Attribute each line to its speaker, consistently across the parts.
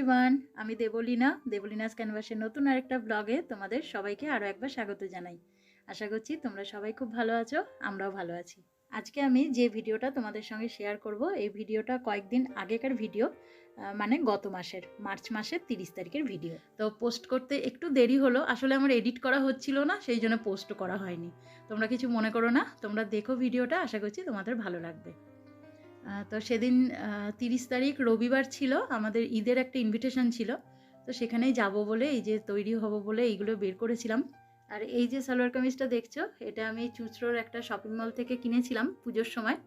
Speaker 1: Everyone আমি দেবলীনা, দেবলীনাস ক্যানভাসের নতুন আরেকটা ব্লগে তোমাদের সবাইকে আরও একবার স্বাগত জানাই। আশা করছি তোমরা সবাই খুব ভালো আছো, আমরাও ভালো আছি। আজকে আমি যে ভিডিওটা তোমাদের সঙ্গে শেয়ার করব, এই ভিডিওটা কয়েকদিন আগেকার ভিডিও মানে গত মাসের, মার্চ মাসের তিরিশ তারিখের ভিডিও তো পোস্ট করতে একটু দেরি হলো, আসলে আমার এডিট করা হচ্ছিল না, সেই জন্য পোস্ট করা হয়নি। তোমরা কিছু মনে করো না, তোমরা দেখো ভিডিওটা আশা করছি তোমাদের ভালো লাগবে। তো সেদিন তিরিশ তারিখ রবিবার ছিল, আমাদের ঈদের একটা ইনভিটেশন ছিল, তো সেখানেই যাব বলে, এই যে তৈরি হব বলে এইগুলো বের করেছিলাম। আর এই যে সালোয়ার কামিজটা দেখছ, এটা আমি চুঁচড়োর একটা শপিং মল থেকে কিনেছিলাম পুজোর সময়,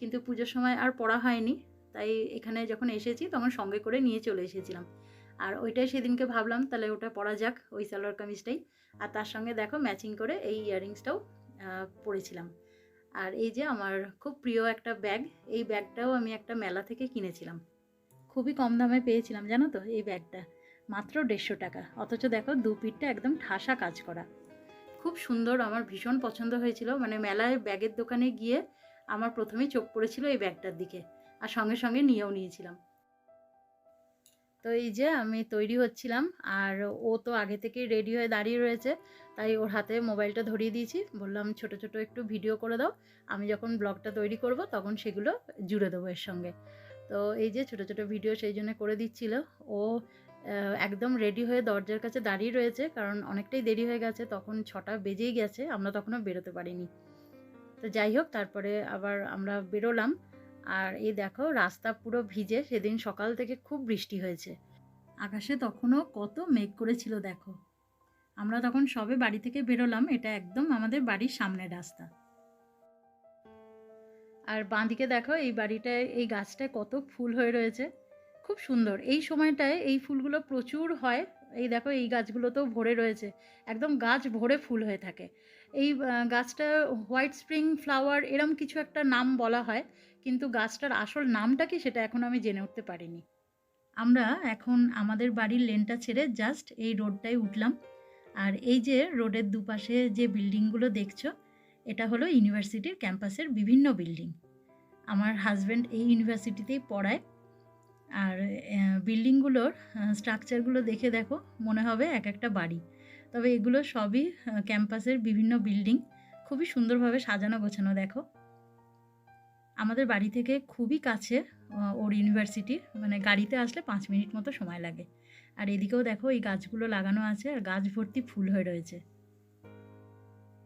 Speaker 1: কিন্তু পুজোর সময় আর পড়া হয়নি, তাই এখানে যখন এসেছি তখন সঙ্গে করে নিয়ে চলে এসেছিলাম। আর ওইটাই সেদিনকে ভাবলাম, তাহলে ওটা পরা যাক ওই সালোয়ার কামিজটাই। আর তার সঙ্গে দেখো ম্যাচিং করে এই ইয়াররিংসটাও পরেছিলাম। আর এই যে আমার খুব প্রিয় একটা ব্যাগ, এই ব্যাগটাও আমি একটা মেলা থেকে কিনেছিলাম। খুবই কম দামে পেয়েছিলাম, জানো তো, এই ব্যাগটা। মাত্র দেড়শো টাকা, অথচ দেখো দু পিঠটা একদম ঠাসা কাজ করা। খুব সুন্দর, আমার ভীষণ পছন্দ হয়েছিল। মানে মেলায় ব্যাগের দোকানে গিয়ে আমার প্রথমেই চোখ পড়েছিল এই ব্যাগটার দিকে, আর সঙ্গে সঙ্গে নিয়েও নিয়েছিলাম। তো এই যে আমি তৈরি হচ্ছিলাম আর ও তো আগে থেকেই রেডি হয়ে দাঁড়িয়ে রয়েছে। তাই ওর হাতে মোবাইলটা ধরিয়ে দিয়েছি। বললাম, ছোট ছোট একটু ভিডিও করে দাও। আমি যখন ব্লগটা তৈরি করব, তখন সেগুলো জুড়ে দেবো এর সঙ্গে। তো এই যে ছোট ছোট ভিডিও সেই জন্য করে দিচ্ছিল। ও একদম রেডি হয়ে দরজার কাছে দাঁড়িয়ে রয়েছে, কারণ অনেকটাই দেরি হয়ে গেছে। তখন ছটা বেজেই গেছে, আমরা তখনও বেরোতে পারিনি। তো যাই হোক, তারপরে আবার আমরা বেরোলাম। আর এই দেখো, রাস্তা পুরো ভিজে, সেদিন সকাল থেকে খুব বৃষ্টি হয়েছে। আকাশে তখনও কত মেঘ করেছিল, দেখো। আমরা তখন সবে বাড়ি থেকে বেরোলাম, এটা একদম আমাদের বাড়ির সামনের রাস্তা। আর বাঁদিকে দেখো, এই বাড়িটায়, এই গাছটায় কত ফুল হয়ে রয়েছে। খুব সুন্দর। এই সময়টায় এই ফুলগুলো প্রচুর হয়। এই দেখো, এই গাছগুলোতেও ভরে রয়েছে। একদম গাছ ভরে ফুল হয়ে থাকে। এই গাছটা হোয়াইট স্প্রিং ফ্লাওয়ার এরম কিছু একটা নাম বলা হয়, কিন্তু গাছটার আসল নামটা কি সেটা এখন আমি জেনে উঠতে পারিনি। আমরা এখন আমাদের বাড়ির লেনটা ছেড়ে জাস্ট এই রোডটায় উঠলাম। আর এই যে রোডের দুপাশে যে বিল্ডিংগুলো দেখছ, এটা হলো ইউনিভার্সিটির ক্যাম্পাসের বিভিন্ন বিল্ডিং। আমার হাজব্যান্ড এই ইউনিভার্সিটিতেই পড়ায়। আর বিল্ডিংগুলোর স্ট্রাকচারগুলো দেখে দেখো, মনে হবে এক একটা বাড়ি। তবে এগুলো সবই ক্যাম্পাসের বিভিন্ন বিল্ডিং। খুবই সুন্দরভাবে সাজানো গোছানো, দেখো। আমাদের বাড়ি থেকে খুবই কাছে ওর ইউনিভার্সিটি মানে গাড়িতে আসলে পাঁচ মিনিট মতো সময় লাগে। আর এদিকেও দেখো, এই গাছগুলো লাগানো আছে আর গাছ ভর্তি ফুল হয়ে রয়েছে।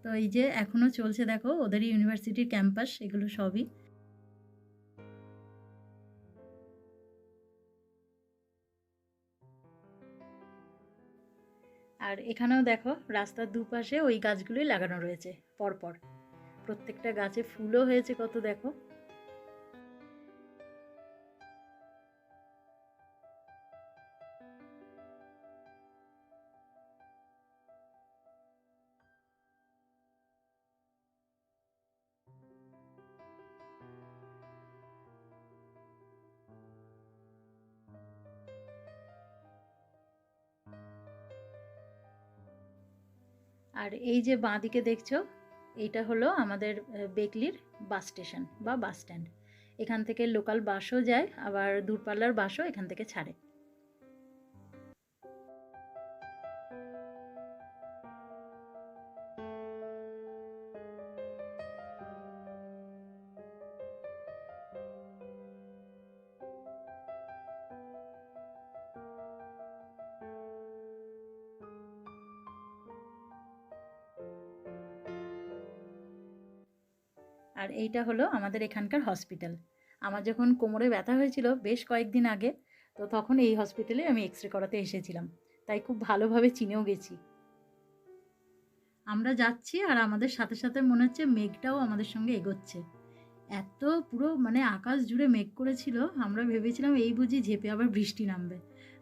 Speaker 1: তো এই যে এখনও চলছে, দেখো, ওদের ইউনিভার্সিটির ক্যাম্পাস এগুলো সবই। আর এখানেও দেখো, রাস্তার দুপাশে ওই গাছগুলোই লাগানো রয়েছে, পরপর। প্রত্যেকটা গাছে ফুলও হয়েছে কত দেখো। আর এই যে বাঁদিকে দেখছ, এইটা হলো আমাদের বেকলির বাস স্টেশন বা বাস স্ট্যান্ড। এখান থেকে লোকাল বাসও যায়, আবার দূরপাল্লার বাসও এখান থেকে ছাড়ে। আর এইটা হলো আমাদের এখানকার হসপিটাল আমার যখন কোমরে ব্যথা হয়েছিল বেশ কয়েকদিন আগে, তো তখন এই হসপিটালে আমি এক্স রে করাতে এসেছিলাম। তাই খুব ভালোভাবে চিনেও গেছি। আমরা যাচ্ছি আর আমাদের সাথে সাথে মনে হচ্ছে মেঘটাও আমাদের সঙ্গে এগোচ্ছে। এত পুরো মানে আকাশ জুড়ে মেঘ করেছিল, আমরা ভেবেছিলাম এই বুঝি ঝেপে আবার বৃষ্টি নামবে।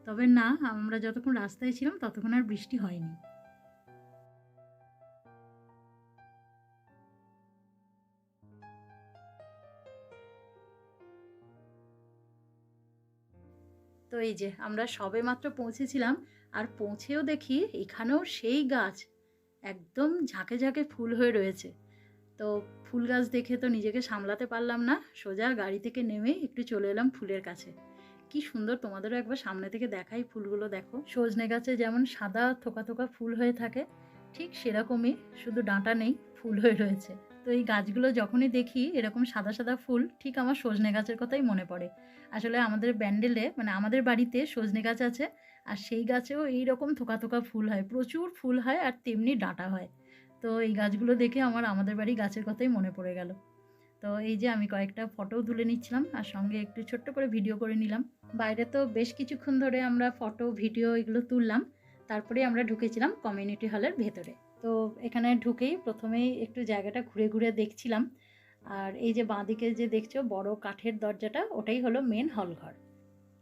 Speaker 1: তবে না, আমরা যতক্ষণ রাস্তায় ছিলাম ততক্ষণ আর বৃষ্টি হয়নি। তো এই যে আমরা সবে মাত্র পৌঁছেছিলাম, আর পৌঁছেও দেখি এখানেও সেই গাছ একদম ঝাঁকে ঝাঁকে ফুল হয়ে রয়েছে। তো ফুল গাছ দেখে তো নিজেকে সামলাতে পারলাম না, সোজা গাড়ি থেকে নেমে একটু চলে এলাম ফুলের কাছে। কি সুন্দর তোমাদেরও একবার সামনে থেকে দেখাই ফুলগুলো, দেখো। সজনে গাছে যেমন সাদা থোকা থোকা ফুল হয়ে থাকে, ঠিক সেরকমই, শুধু ডাঁটা নেই, ফুল হয়ে রয়েছে। তো এই গাছগুলো যখনই দেখি এরকম সাদা সাদা ফুল, ঠিক আমার সজনে গাছের কথাই মনে পড়ে। আসলে আমাদের ব্যান্ডেলে মানে আমাদের বাড়িতে সজনে গাছ আছে, আর সেই গাছেও এই রকম থোকা থোকা ফুল হয়, প্রচুর ফুল হয় আর তেমনি ডাঁটা হয়। তো এই গাছগুলো দেখে আমার, আমাদের বাড়ি গাছের কথাই মনে পড়ে গেল। তো এই যে আমি কয়েকটা ফটোও তুলে নিচ্ছিলাম, আর সঙ্গে একটু ছোট্ট করে ভিডিও করে নিলাম। বাইরে তো বেশ কিছুক্ষণ ধরে আমরা ফটো, ভিডিও এগুলো তুললাম। তারপরে আমরা ঢুকেছিলাম কমিউনিটি হলের ভেতরে। তো এখানে ঢুকেই প্রথমেই একটু জায়গাটা ঘুরে ঘুরে দেখছিলাম। আর এই যে বাঁদিকে যে দেখছ বড় কাঠের দরজাটা, ওটাই হলো মেন হল ঘর।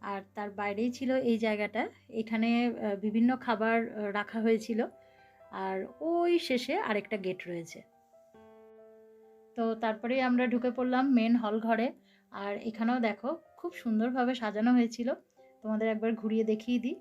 Speaker 1: আর তার বাইরেই ছিল এই জায়গাটা। এখানে বিভিন্ন খাবার রাখা হয়েছিল। আর ওই শেষে আরেকটা গেট রয়েছে। তো তারপরে আমরা ঢুকে পড়লাম মেন হল ঘরে। আর এখানেও দেখো, খুব সুন্দরভাবে সাজানো হয়েছিল। তোমাদের একবার ঘুরিয়ে দেখিয়ে দিই।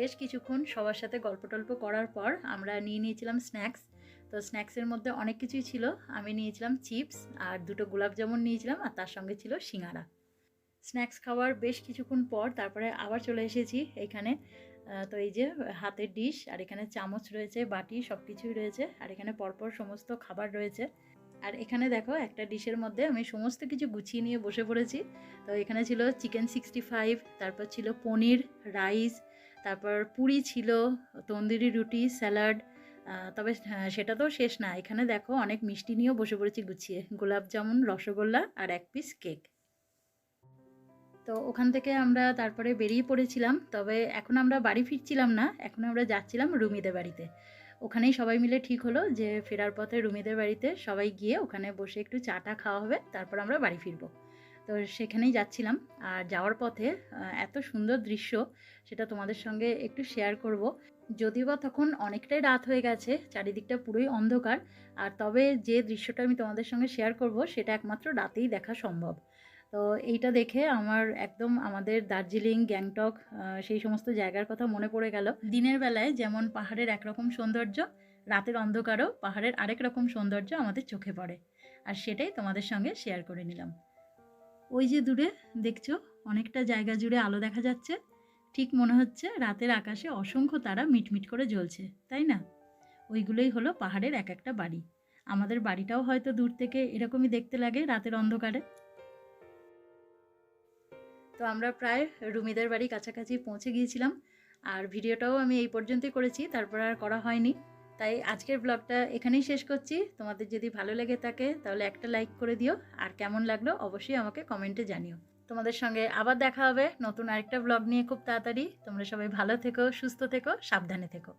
Speaker 1: বেশ কিছুক্ষণ সবার সাথে গল্প টল্প করার পর আমরা নিয়ে নিয়েছিলাম স্ন্যাক্স। তো স্ন্যাক্সের মধ্যে অনেক কিছুই ছিল। আমি নিয়েছিলাম চিপস আর দুটো গোলাপ জামুন নিয়েছিলাম আর তার সঙ্গে ছিল সিঙ্গারা। স্ন্যাক্স খাওয়ার বেশ কিছুক্ষণ পর তারপরে আবার চলে এসেছি এখানে। তো এই যে হাতের ডিশ আর এখানে চামচ রয়েছে, বাটি সব কিছুই রয়েছে আর এখানে পরপর সমস্ত খাবার রয়েছে। আর এখানে দেখো একটা ডিশের মধ্যে আমি সমস্ত কিছু গুছিয়ে নিয়ে বসে পড়েছি। তো এখানে ছিল চিকেন সিক্সটি ফাইভ, তারপর ছিল পনির, রাইস তারপর পুরি ছিল তন্দুরি রুটি স্যালাড তবে হ্যাঁ, সেটা তো শেষ না। এখানে দেখো অনেক মিষ্টি নিয়েও বসে পড়েছি গুছিয়ে। গোলাপ জামুন রসগোল্লা আর এক পিস কেক তো ওখান থেকে আমরা তারপরে বেরিয়ে পড়েছিলাম তবে এখন আমরা বাড়ি ফিরছিলাম না। এখন আমরা যাচ্ছিলাম রুমিদের বাড়িতে। ওখানেই সবাই মিলে ঠিক হলো যে ফেরার পথে রুমিদের বাড়িতে সবাই গিয়ে ওখানে বসে একটু চাটা খাওয়া হবে তারপর আমরা বাড়ি ফিরবো। তো সেখানেই যাচ্ছিলাম। আর যাওয়ার পথে এত সুন্দর দৃশ্য সেটা তোমাদের সঙ্গে একটু শেয়ার করব। যদিও বা তখন অনেকটাই রাত হয়ে গেছে, চারিদিকটা পুরোই অন্ধকার। আর তবে যে দৃশ্যটা আমি তোমাদের সঙ্গে শেয়ার করব, সেটা একমাত্র রাতেই দেখা সম্ভব। তো এইটা দেখে আমার একদম আমাদের দার্জিলিং, গ্যাংটক সেই সমস্ত জায়গার কথা মনে পড়ে গেল। দিনের বেলায় যেমন পাহাড়ের একরকম সৌন্দর্য, রাতের অন্ধকারও পাহাড়ের আরেক রকম সৌন্দর্য আমাদের চোখে পড়ে। আর সেটাই তোমাদের সঙ্গে শেয়ার করে নিলাম। ওই যে দূরে দেখছ, অনেকটা জায়গা জুড়ে আলো দেখা যাচ্ছে। ঠিক মনে হচ্ছে রাতের আকাশে অসংখ্য তারা মিটমিট করে জ্বলছে, তাই না? ওইগুলোই হলো পাহাড়ের এক একটা বাড়ি। আমাদের বাড়িটাও হয়তো দূর থেকে এরকমই দেখতে লাগে রাতের অন্ধকারে। তো আমরা প্রায় রুমিদের বাড়ি কাছাকাছি পৌঁছে গিয়েছিলাম, আর ভিডিওটাও আমি এই পর্যন্তই করেছি, তারপর আর করা হয়নি। তাই আজকের ব্লগটা এখানেই শেষ করছি। তোমাদের যদি ভালো লেগে থাকে তাহলে একটা লাইক করে দিও। আর কেমন লাগল অবশ্যই আমাকে কমেন্টে জানিও। তোমাদের সঙ্গে আবার দেখা হবে নতুন আরেকটা ব্লগ নিয়ে খুব তাড়াতাড়ি। তোমরা সবাই ভালো থেকো, সুস্থ থেকো, সাবধানে থেকো।